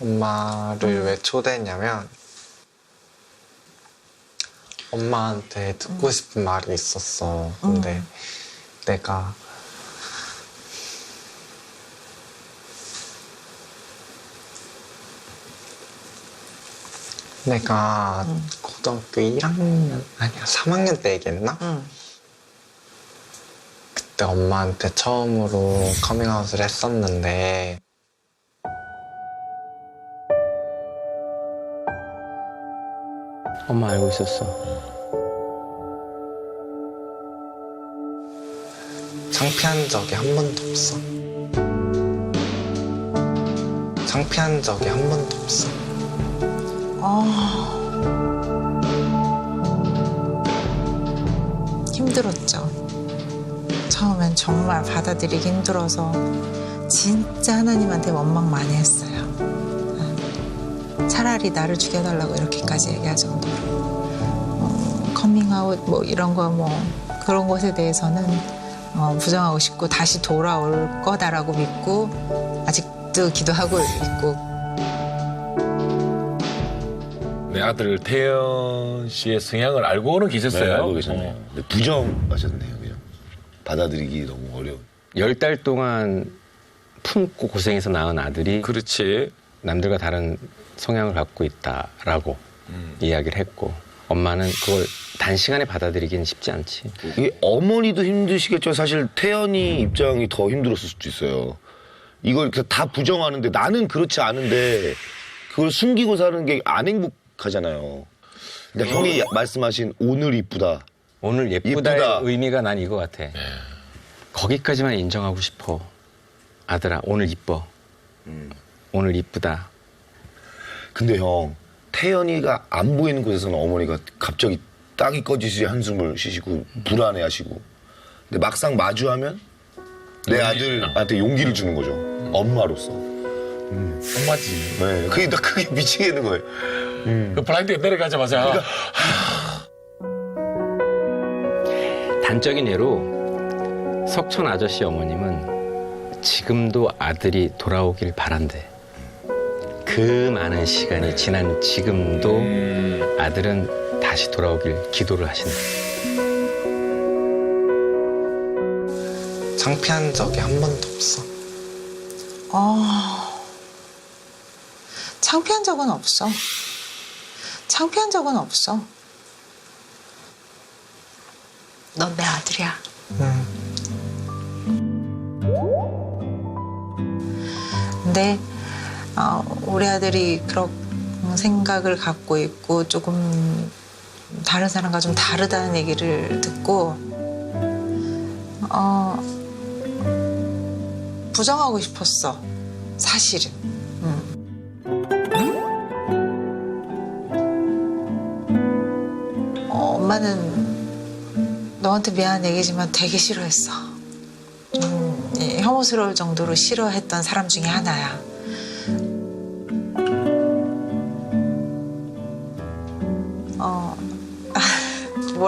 엄마를 왜 초대했냐면 엄마한테 듣고 싶은 말이 있었어. 근데 내가 내가 고등학교 1학년 아니야 3학년 때 얘기했나? 응. 그때 엄마한테 처음으로 커밍아웃을 했었는데 엄마 알고 있었어. 창피한 적이 한 번도 없어. 창피한 적이 한 번도 없어. 아. 힘들었죠. 처음엔 정말 받아들이기 힘들어서 진짜 하나님한테 원망 많이 했어요. 아, 차라리 나를 죽여달라고 이렇게까지 얘기할 정도로. 음, 커밍아웃 뭐 이런 거 뭐 그런 것에 대해서는 어, 부정하고 싶고 다시 돌아올 거다라고 믿고 아직도 기도하고 있고 내 아들 태연 씨의 성향을 알고는 계셨어요. 네, 알고 계셨네요. 어. 근데 부정하셨네요, 그냥. 받아들이기 너무 어려운. 열달 동안 품고 고생해서 낳은 아들이 그렇지. 남들과 다른 성향을 갖고 있다라고 이야기를 했고 엄마는 그걸 단시간에 받아들이기는 쉽지 않지. 이게 어머니도 힘드시겠죠. 사실 태연이 입장이 더 힘들었을 수도 있어요. 이걸 그다 부정하는데 나는 그렇지 않은데 그걸 숨기고 사는 게 안 행복하잖아요. 근데 형이 말씀하신 오늘 이쁘다. 오늘 예쁘다의 예쁘다. 의미가 난 이거 같아. 거기까지만 인정하고 싶어. 아들아, 오늘 이뻐. 오늘 이쁘다. 근데 형 태연이가 안 보이는 곳에서는 어머니가 갑자기 땅이 꺼지시 한숨을 쉬시고 불안해하시고. 근데 막상 마주하면 내 아들한테 용기를 주는 거죠. 엄마로서. 엄마지. 네 그게 나 그게 미치겠는 거예요. 그 블라인드가 내려가자마자. 단적인 예로 석천 아저씨 어머님은 지금도 아들이 돌아오길 바란대. 그 많은 시간이 지난 지금도 아들은 다시 돌아오길 기도를 하신다. 창피한 적이 한 번도 없어. 아, 창피한 적은 없어. 창피한 적은 없어. 넌 내 아들이 그런 생각을 갖고 있고 조금 다른 사람과 좀 다르다는 얘기를 듣고 어, 부정하고 싶었어. 사실은. 음. 어, 엄마는 너한테 미안한 얘기지만 되게 싫어했어. 좀 예, 혐오스러울 정도로 싫어했던 사람 중에 하나야.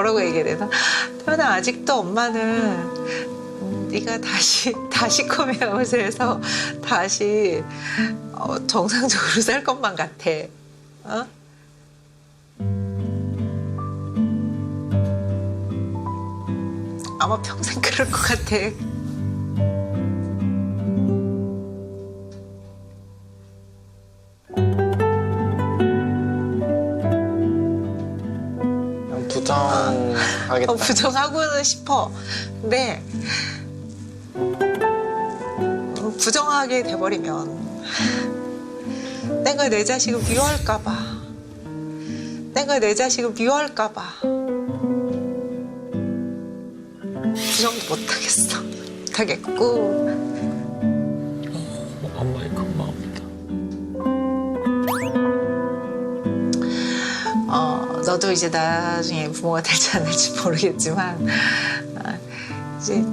뭐라고 얘기해야 되나? 태연아 아직도 엄마는 음, 네가 다시 다시 커밍아웃해서 다시 어, 정상적으로 살 것만 같아. 어? 아마 평생 그럴 것 같아. 어, 부정하고는 싶어. 근데 음, 부정하게 돼버리면 내가 내 자식을 미워할까봐. 내가 내 자식을 미워할까봐. 부정도 못하겠어. 못하겠고. 어, 너도 이제 나중에 부모가 될지 안 될지 모르겠지만, 아, 이제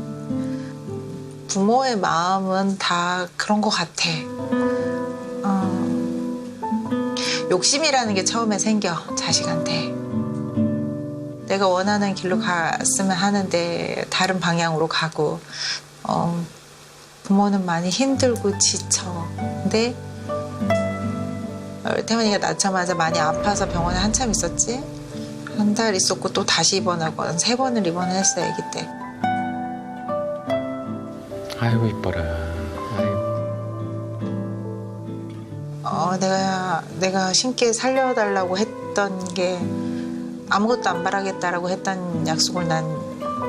부모의 마음은 다 그런 것 같아. 어, 욕심이라는 게 처음에 생겨, 자식한테. 내가 원하는 길로 갔으면 하는데 다른 방향으로 가고, 어, 부모는 많이 힘들고 지쳐. 근데 어, 태원이가 낳자마자 많이 아파서 병원에 한참 있었지. 한 달 있었고 또 다시 입원하고 한세 번을 입원을 했어 아기 때. 아이고 이뻐라. 아이고. 어, 내가 내가 신께 살려달라고 했던 게 아무것도 안 바라겠다라고 했던 약속을 난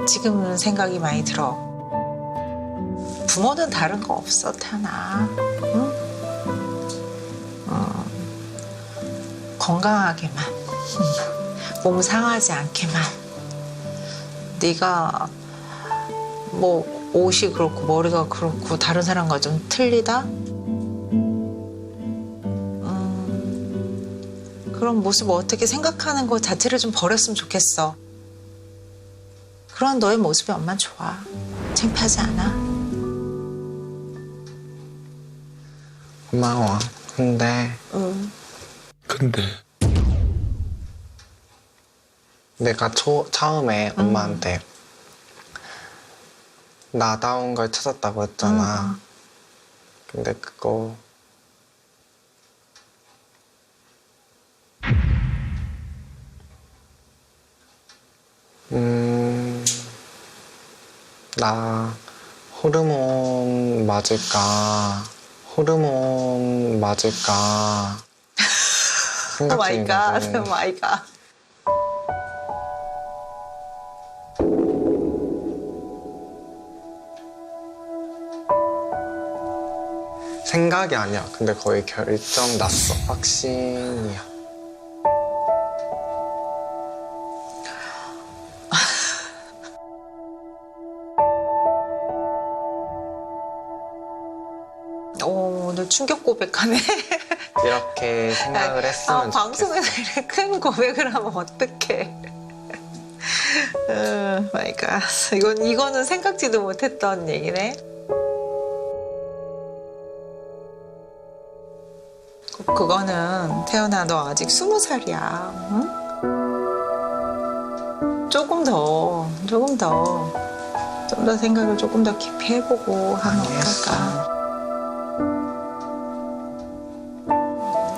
지금은 생각이 많이 들어. 부모는 다른 거 없어, 태연아. 응? 어, 건강하게만, 몸 상하지 않게만. 네가 뭐 옷이 그렇고 머리가 그렇고 다른 사람과 좀 틀리다? 음, 그런 모습을 어떻게 생각하는 것 자체를 좀 버렸으면 좋겠어. 그런 너의 모습이 엄마 좋아. 창피하지 않아. 고마워. 근데 응. 근데 내가 초, 처음에 엄마한테 나다운 걸 찾았다고 했잖아. 근데 그거 음, 나 호르몬 맞을까? 호르몬 맞을까? 오 생각 마이 갓, 중이거든. 오 마이 갓. 생각이 아니야. 근데 거의 결정 났어. 확신이야. 오, 오늘 충격 고백하네. 이렇게 생각을 했으면 아. 방송에서 이렇게 큰 고백을 하면 어떡해. 어, 마이 갓. 이건, 이거는 생각지도 못했던 얘기네. 그- 그거는 태연아 너 아직 스무 살이야. 응? 조금 더, 조금 더, 좀 더 생각을 조금 더 깊이 해보고 하면. 어떨까?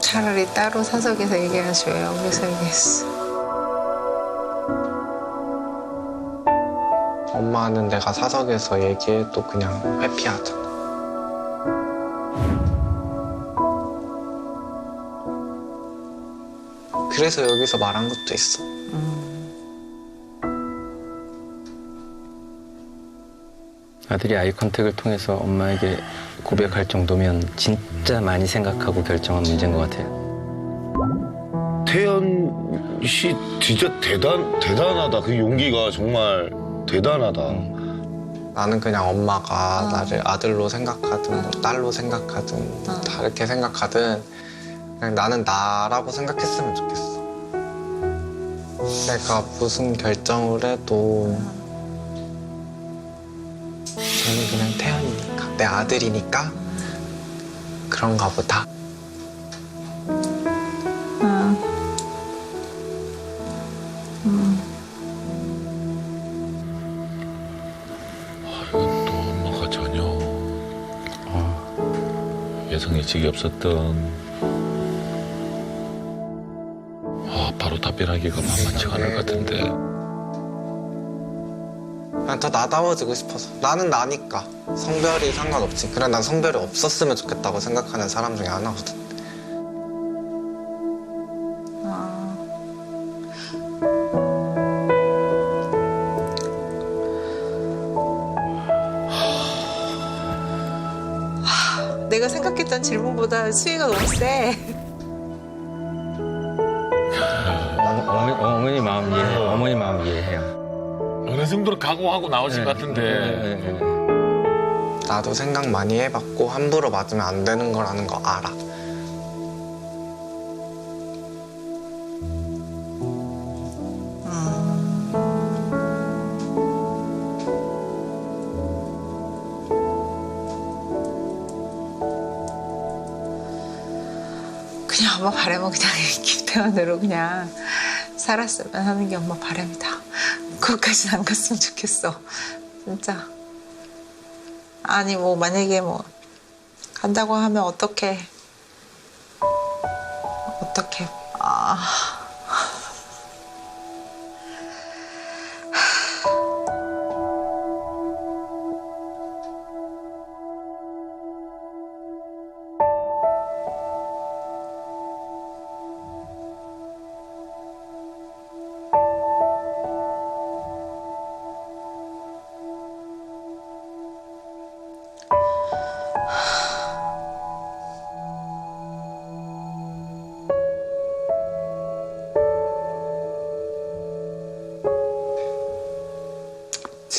차라리 따로 사석에서 얘기하지 왜 여기서 얘기했어? 엄마는 내가 사석에서 얘기해도 그냥 회피하잖아. 그래서 여기서 말한 것도 있어. 아들이 아이 컨택을 통해서 엄마에게 고백할 정도면 진짜 많이 생각하고 결정한 문제인 것 같아요. 태연 씨 진짜 대단 대단하다. 그 용기가 정말 대단하다. 나는 그냥 엄마가 나를 아들로 생각하든 뭐 딸로 생각하든 뭐 다르게 생각하든 그냥 나는 나라고 생각했으면 좋겠어. 내가 무슨 결정을 해도 쟤는 그냥 태연이니까 내 아들이니까 그런가 보다. 이건 또 엄마가 전혀. 예상의식이 없었던 아, 바로 답변하기가 만만치가 않을 것 같은데. 그냥 더 나다워지고 싶어서. 나는 나니까. 성별이 상관없지. 그래 난 성별이 없었으면 좋겠다고 생각하는 사람 중에 하나거든. 내가 생각했던 질문보다 수위가 너무 세. 어, 어머니, 어머니 마음 이해해 요. 어머니 마음 이해해요. 어느 정도로 각오하고 나오신 것 같은데 네, 네, 네. 나도 생각 많이 해봤고 함부로 맞으면 안 되는 거라는 거 알아 그냥 엄마 바람은 그냥 김태환으로 그냥 살았으면 하는 게 엄마 바람이다. 그것까지는 안 갔으면 좋겠어. 진짜. 아니 뭐 만약에 뭐 간다고 하면 어떡해.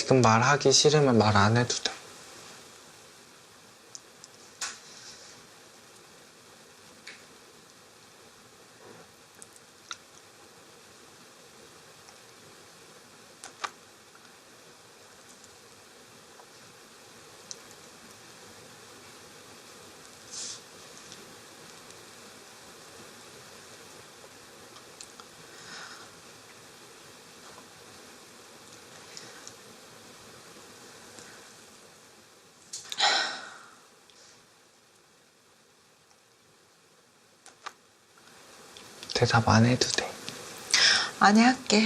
지금 말하기 싫으면 말 안 해도 돼. 대답 안 해도 돼. 아니 할게.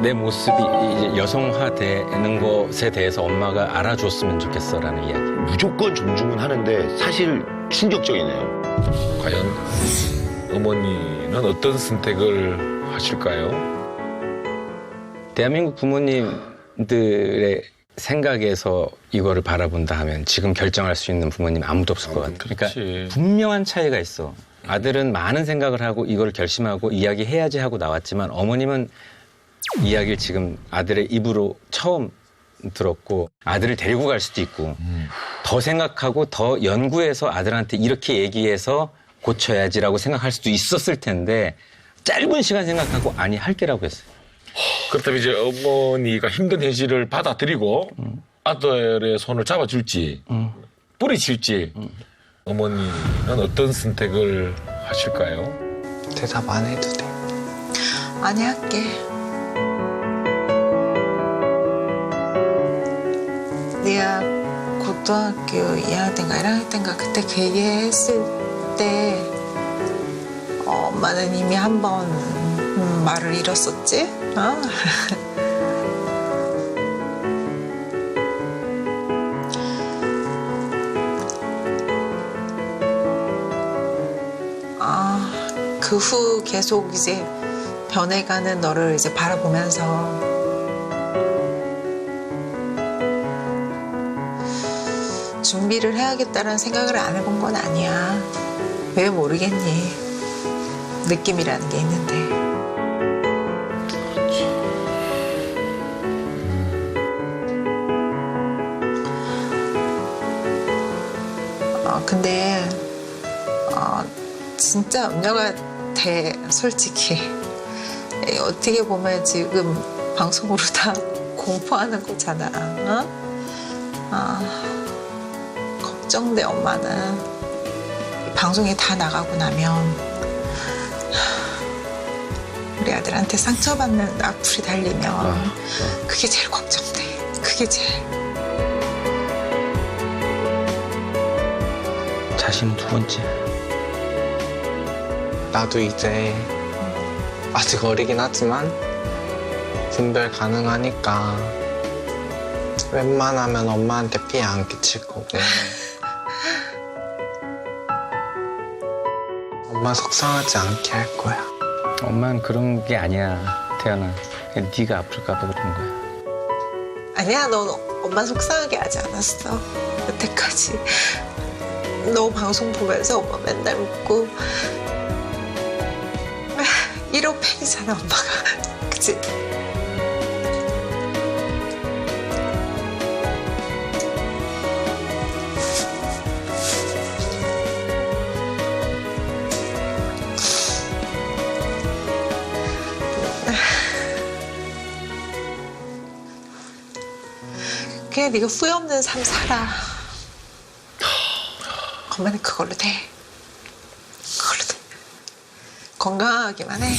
내 모습이 이제 여성화되는 것에 대해서 엄마가 알아줬으면 좋겠어라는 이야기. 무조건 존중은 하는데 사실 충격적이네요. 과연 어머니는 어떤 선택을 하실까요? 대한민국 부모님들의 생각에서 이거를 바라본다 하면 지금 결정할 수 있는 부모님 아무도 없을 것 같아요. 그러니까 그렇지. 분명한 차이가 있어. 아들은 많은 생각을 하고 이걸 결심하고 이야기해야지 하고 나왔지만 어머님은 이야기를 지금 아들의 입으로 처음 들었고 아들을 데리고 갈 수도 있고 더 생각하고 더 연구해서 아들한테 이렇게 얘기해서 고쳐야지라고 생각할 수도 있었을 텐데 짧은 시간 생각하고 아니 할게라고 했어요. 그렇다면 이제 어머니가 힘든 현실을 받아들이고 아들의 손을 잡아줄지 뿌리칠지 어머니는 어떤 선택을 하실까요? 대답 안 해도 돼. 아니 할게. 네가 고등학교 2학년 때인가 1학년 때인가 그때 그 얘기했을 때 어, 엄마는 이미 한번 음, 말을 잃었었지? 어? 아, 그 후 계속 이제 변해가는 너를 이제 바라보면서 준비를 해야겠다는 생각을 안 해본 건 아니야. 왜 모르겠니? 느낌이라는 게 있는데. 어, 근데 어, 진짜 음녀가 돼 솔직히 에, 어떻게 보면 지금 방송으로 다 공포하는 거잖아. 어? 아, 걱정돼 엄마는 방송에 다 나가고 나면 하, 우리 아들한테 상처받는 악플이 달리면 그게 제일 걱정돼. 그게 제일. 자신은 두 번째. 나도 이제 아직 어리긴 하지만 분별 가능하니까 웬만하면 엄마한테 피해 안 끼칠 거고 엄마 속상하지 않게 할 거야. 엄마는 그런 게 아니야, 태연아. 네가 아플까 봐 그러는 거야. 아니야, 넌 엄마 속상하게 하지 않았어. 여태까지. 너 방송 보면서 엄마 맨날 웃고. 1호 팬이잖아, 엄마가. 그치? 그냥 네가 후회 없는 삶 살아. 엄마는 그걸로 돼. 그걸로 돼. 건강하기만 해.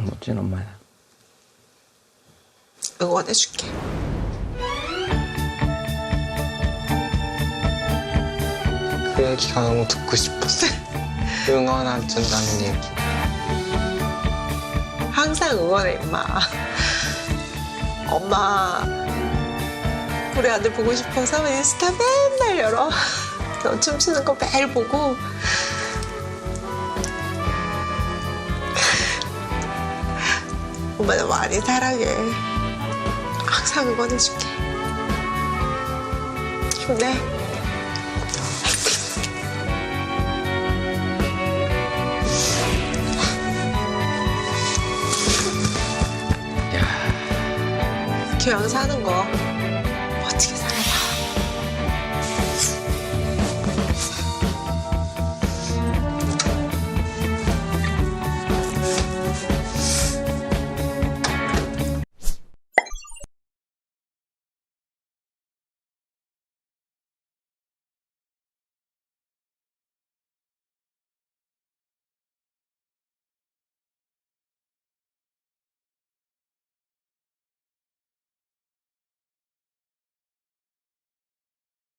멋진 엄마야. 응원해줄게. 그 얘기가 너무 듣고 싶었어. 응원해준다는 얘기. 항상 응원해, 임마. 엄마, 우리 아들 보고 싶어서 인스타 맨날 열어. 너 춤추는 거 매일 보고. 엄마 너 많이 사랑해. 항상 응원해줄게. 힘내. 교양 사는 거